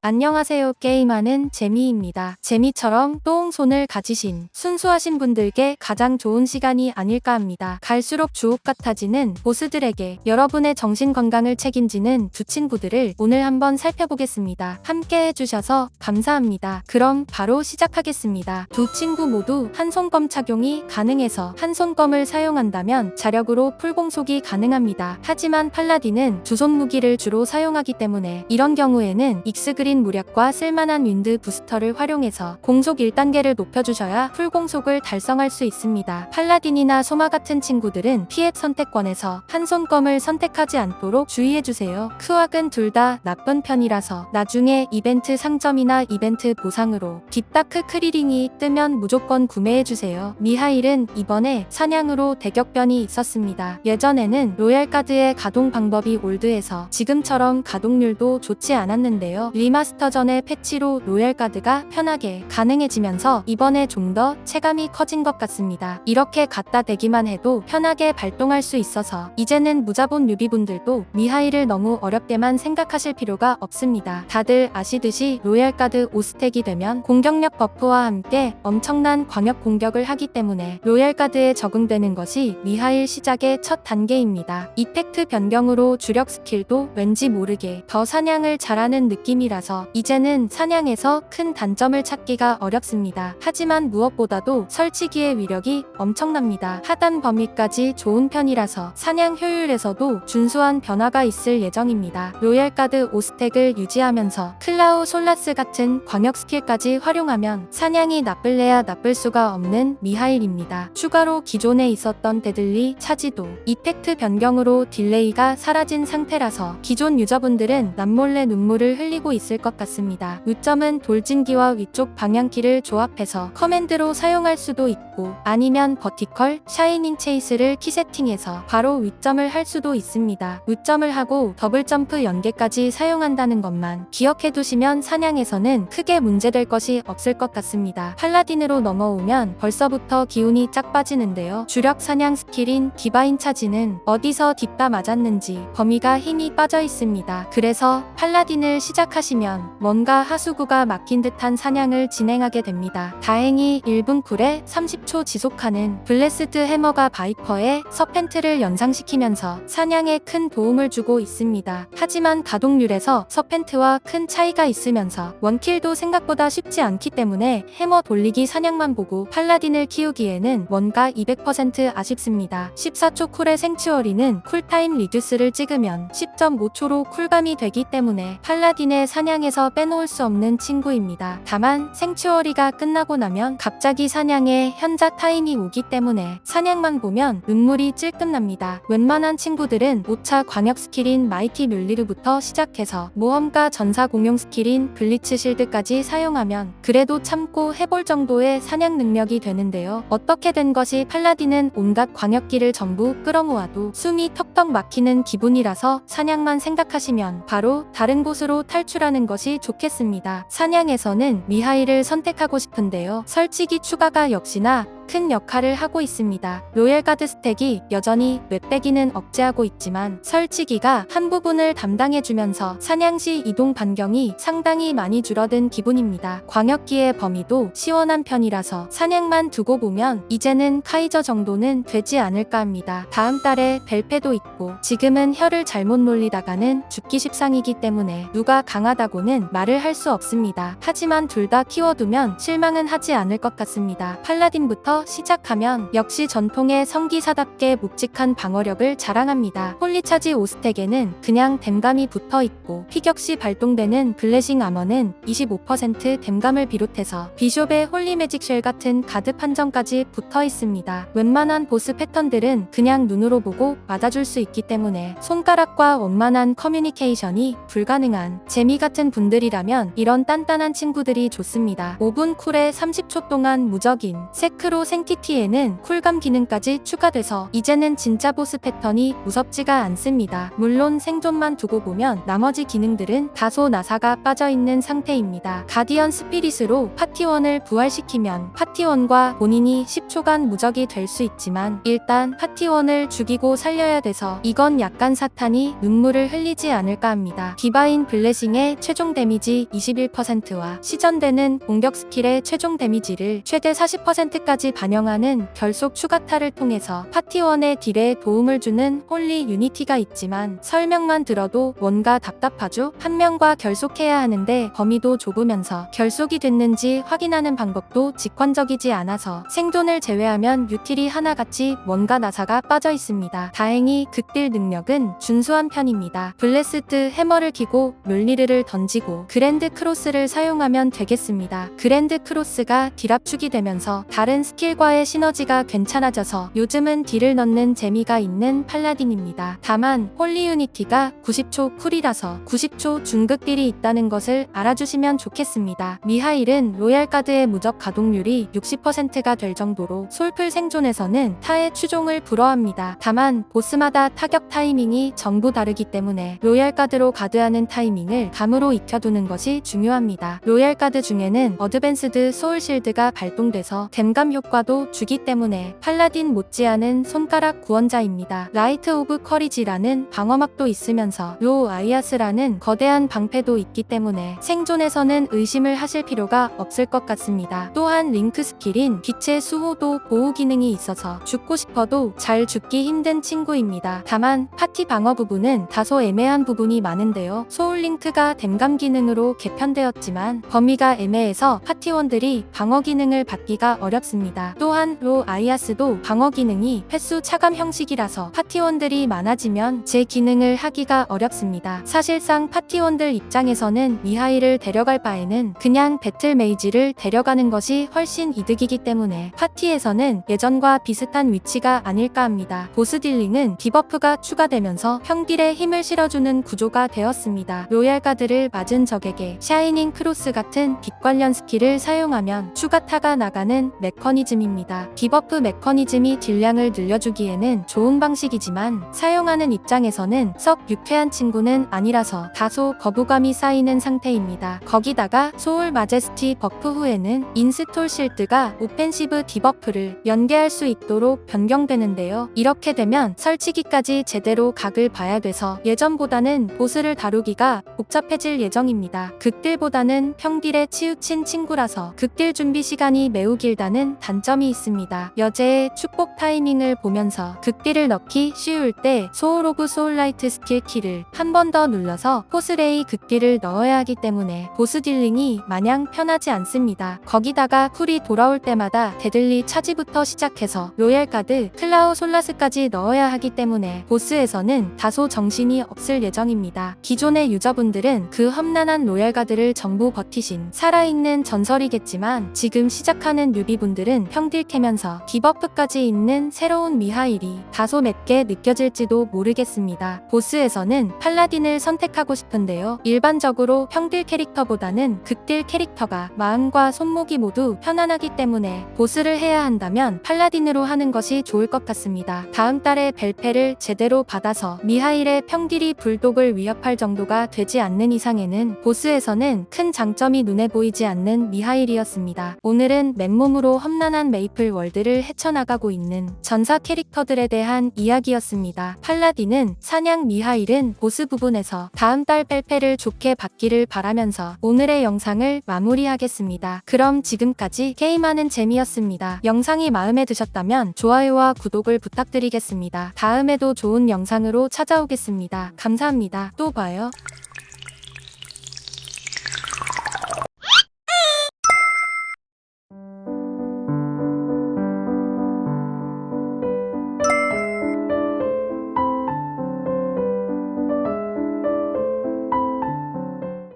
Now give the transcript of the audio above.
안녕하세요. 게임하는 재미입니다. 재미처럼 똥손을 가지신 순수하신 분들께 가장 좋은 시간이 아닐까 합니다. 갈수록 주옥 같아지는 보스들에게 여러분의 정신 건강을 책임지는 두 친구들을 오늘 한번 살펴보겠습니다. 함께 해주셔서 감사합니다. 그럼 바로 시작하겠습니다. 두 친구 모두 한 손검 착용이 가능해서 한 손검을 사용한다면 자력으로 풀공속이 가능합니다. 하지만 팔라딘은 두 손 무기를 주로 사용하기 때문에 이런 경우에는 익스그 린 무력과 쓸만한 윈드 부스터를 활용해서 공속 1단계를 높여주셔야 풀공속을 달성할 수 있습니다. 팔라딘이나 소마 같은 친구들은 피해 선택권에서 한 손검을 선택하지 않도록 주의해주세요. 크왁은 둘 다 나쁜 편이라서 나중에 이벤트 상점이나 이벤트 보상으로 딥다크 크리링이 뜨면 무조건 구매해주세요. 미하일은 이번에 사냥으로 대격변이 있었습니다. 예전에는 로얄카드의 가동 방법이 올드해서 지금처럼 가동률도 좋지 않았는데요. 리마 스터 전의 패치로 로얄카드가 편하게 가능해지면서 이번에 좀 더 체감이 커진 것 같습니다. 이렇게 갖다 대기만 해도 편하게 발동할 수 있어서 이제는 무자본 뉴비분들도 미하일을 너무 어렵게만 생각하실 필요가 없습니다. 다들 아시듯이 로얄카드 5스택이 되면 공격력 버프와 함께 엄청난 광역 공격을 하기 때문에 로얄카드에 적응되는 것이 미하일 시작의 첫 단계입니다. 이펙트 변경으로 주력 스킬도 왠지 모르게 더 사냥을 잘하는 느낌이라서 이제는 사냥에서 큰 단점을 찾기가 어렵습니다. 하지만 무엇보다도 설치기의 위력이 엄청납니다. 하단 범위까지 좋은 편이라서 사냥 효율에서도 준수한 변화가 있을 예정입니다. 로얄카드 5스택을 유지하면서 클라우 솔라스 같은 광역 스킬까지 활용하면 사냥이 나쁠래야 나쁠 수가 없는 미하일입니다. 추가로 기존에 있었던 데들리 차지도 이펙트 변경으로 딜레이가 사라진 상태라서 기존 유저분들은 남몰래 눈물을 흘리고 있을 것 같습니다. 요점은 돌진기와 위쪽 방향키를 조합해서 커맨드로 사용할 수도 있고 아니면 버티컬, 샤이닝 체이스를 키 세팅해서 바로 윗점을 할 수도 있습니다. 윗점을 하고 더블 점프 연계까지 사용한다는 것만 기억해 두시면 사냥에서는 크게 문제될 것이 없을 것 같습니다. 팔라딘으로 넘어오면 벌써부터 기운이 쫙 빠지는데요. 주력 사냥 스킬인 디바인 차지는 어디서 딥다 맞았는지 범위가 힘이 빠져 있습니다. 그래서 팔라딘을 시작하시면 뭔가 하수구가 막힌 듯한 사냥을 진행하게 됩니다. 다행히 1분 쿨에 30초 지속하는 블레스드 해머가 바이퍼의 서펜트를 연상시키면서 사냥에 큰 도움을 주고 있습니다. 하지만 가동률에서 서펜트와 큰 차이가 있으면서 원킬도 생각보다 쉽지 않기 때문에 해머 돌리기 사냥만 보고 팔라딘을 키우기에는 뭔가 200% 아쉽습니다. 14초 쿨의 생츄어리는 쿨타임 리듀스를 찍으면 10.5초로 쿨감이 되기 때문에 팔라딘의 사냥 에서 빼놓을 수 없는 친구입니다. 다만 생츄어리가 끝나고 나면 갑자기 사냥에 현자 타임이 오기 때문에 사냥만 보면 눈물이 찔끔납니다. 웬만한 친구들은 5차 광역 스킬인 마이티 뮬리르부터 시작해서 모험가 전사 공용 스킬인 블리츠 실드까지 사용하면 그래도 참고 해볼 정도의 사냥 능력이 되는데요. 어떻게 된 것이 팔라딘은 온갖 광역기를 전부 끌어모아도 숨이 턱턱 막히는 기분이라서 사냥만 생각하시면 바로 다른 곳으로 탈출하는 것이 좋겠습니다. 사냥에서는 미하일을 선택하고 싶은데요. 설치기 추가가 역시나 큰 역할을 하고 있습니다. 로얄가드 스택이 여전히 웹배기는 억제하고 있지만 설치기가 한 부분을 담당해주면서 사냥시 이동 반경이 상당히 많이 줄어든 기분입니다. 광역기의 범위도 시원한 편이라서 사냥만 두고 보면 이제는 카이저 정도는 되지 않을까 합니다. 다음 달에 벨페도 있고 지금은 혀를 잘못 놀리다가는 죽기 십상이기 때문에 누가 강하다고는 말을 할 수 없습니다. 하지만 둘 다 키워두면 실망은 하지 않을 것 같습니다. 팔라딘부터 시작하면 역시 전통의 성기사답게 묵직한 방어력을 자랑합니다. 홀리차지 오스텍에는 그냥 댐감이 붙어 있고 피격 시 발동되는 블레싱 아머는 25% 댐감을 비롯해서 비숍의 홀리 매직 쉘 같은 가드 판정까지 붙어 있습니다. 웬만한 보스 패턴들은 그냥 눈으로 보고 맞아줄 수 있기 때문에 손가락과 원만한 커뮤니케이션이 불가능한 재미 같은 분들이라면 이런 단단한 친구들이 좋습니다. 5분 쿨에 30초 동안 무적인 세크로 생티티에는 쿨감 기능까지 추가돼서 이제는 진짜 보스 패턴이 무섭지가 않습니다. 물론 생존만 두고 보면 나머지 기능들은 다소 나사가 빠져있는 상태입니다. 가디언 스피릿으로 파티원을 부활시키면 파티원과 본인이 10초간 무적이 될 수 있지만 일단 파티원을 죽이고 살려야 돼서 이건 약간 사탄이 눈물을 흘리지 않을까 합니다. 디바인 블레싱의 최종 데미지 21%와 시전되는 공격 스킬의 최종 데미지를 최대 40%까지 반영하는 결속 추가타를 통해서 파티원의 딜에 도움을 주는 홀리 유니티가 있지만 설명만 들어도 뭔가 답답하죠? 한 명과 결속해야 하는데 범위도 좁으면서 결속이 됐는지 확인하는 방법도 직관적이지 않아서 생존을 제외하면 유틸이 하나같이 뭔가 나사가 빠져 있습니다. 다행히 극딜 능력은 준수한 편입니다. 블레스트 해머를 키고 뮬리르를 던지고 그랜드 크로스를 사용하면 되겠습니다. 그랜드 크로스가 딜 압축이 되면서 다른 스킬 과의 시너지가 괜찮아져서 요즘은 딜을 넣는 재미가 있는 팔라딘입니다. 다만 홀리 유니티가 90초 쿨이라서 90초 중극 딜이 있다는 것을 알아주시면 좋겠습니다. 미하일은 로얄 카드의 무적 가동률이 60%가 될 정도로 솔플 생존에서는 타의 추종을 불허합니다. 다만 보스마다 타격 타이밍이 전부 다르기 때문에 로얄 카드로 가드하는 타이밍을 감으로 익혀두는 것이 중요합니다. 로얄 카드 중에는 어드밴스드 소울 실드가 발동돼서 댐감 효과 도 주기 때문에 팔라딘 못지않은 손가락 구원자입니다. 라이트 오브 커리지라는 방어막도 있으면서 로 아이아스라는 거대한 방패도 있기 때문에 생존에서는 의심을 하실 필요가 없을 것 같습니다. 또한 링크 스킬인 빛의 수호도 보호 기능이 있어서 죽고 싶어도 잘 죽기 힘든 친구입니다. 다만 파티 방어 부분은 다소 애매한 부분이 많은데요. 소울 링크가 댐감 기능으로 개편되었지만 범위가 애매해서 파티원들이 방어 기능을 받기가 어렵습니다. 또한 로 아이아스도 방어 기능이 횟수 차감 형식이라서 파티원들이 많아지면 제 기능을 하기가 어렵습니다. 사실상 파티원들 입장에서는 미하이를 데려갈 바에는 그냥 배틀 메이지를 데려가는 것이 훨씬 이득이기 때문에 파티에서는 예전과 비슷한 위치가 아닐까 합니다. 보스 딜링은 디버프가 추가되면서 평딜에 힘을 실어주는 구조가 되었습니다. 로얄 가드를 맞은 적에게 샤이닝 크로스 같은 빛 관련 스킬을 사용하면 추가타가 나가는 메커니즘 입니다. 디버프 메커니즘이 딜량을 늘려주기에는 좋은 방식이지만 사용하는 입장에서는 썩 유쾌한 친구는 아니라서 다소 거부감이 쌓이는 상태입니다. 거기다가 소울 마제스티 버프 후에는 인스톨 실드가 오펜시브 디버프를 연계할 수 있도록 변경되는데요. 이렇게 되면 설치기까지 제대로 각을 봐야 돼서 예전보다는 보스를 다루기가 복잡해질 예정입니다. 극딜보다는 평딜에 치우친 친구라서 극딜 준비 시간이 매우 길다는 단 점이 있습니다. 여제의 축복 타이밍을 보면서 극딜을 넣기 쉬울 때 소울 오브 소울라이트 스킬 키를 한 번 더 눌러서 포스레이 극딜을 넣어야 하기 때문에 보스 딜링이 마냥 편하지 않습니다. 거기다가 쿨이 돌아올 때마다 데들리 차지부터 시작해서 로얄 카드, 클라우 솔라스까지 넣어야 하기 때문에 보스에서는 다소 정신이 없을 예정입니다. 기존의 유저분들은 그 험난한 로얄 가드를 전부 버티신 살아있는 전설이겠지만 지금 시작하는 뉴비분들은 평딜 캐면서 디버프까지 있는 새로운 미하일이 다소 맵게 느껴질지도 모르겠습니다. 보스에서는 팔라딘을 선택하고 싶은데요. 일반적으로 평딜 캐릭터보다는 극딜 캐릭터가 마음과 손목이 모두 편안하기 때문에 보스를 해야 한다면 팔라딘으로 하는 것이 좋을 것 같습니다. 다음 달에 벨페를 제대로 받아서 미하일의 평딜이 불독을 위협할 정도가 되지 않는 이상에는 보스에서는 큰 장점이 눈에 보이지 않는 미하일이었습니다. 오늘은 맨몸으로 험난한 메이플 월드를 헤쳐나가고 있는 전사 캐릭터들에 대한 이야기였습니다. 팔라딘은 사냥 미하일은 보스 부분에서 다음 달 벨페를 좋게 받기를 바라면서 오늘의 영상을 마무리하겠습니다. 그럼 지금까지 게임하는 재미였습니다. 영상이 마음에 드셨다면 좋아요와 구독을 부탁드리겠습니다. 다음에도 좋은 영상으로 찾아오겠습니다. 감사합니다. 또 봐요.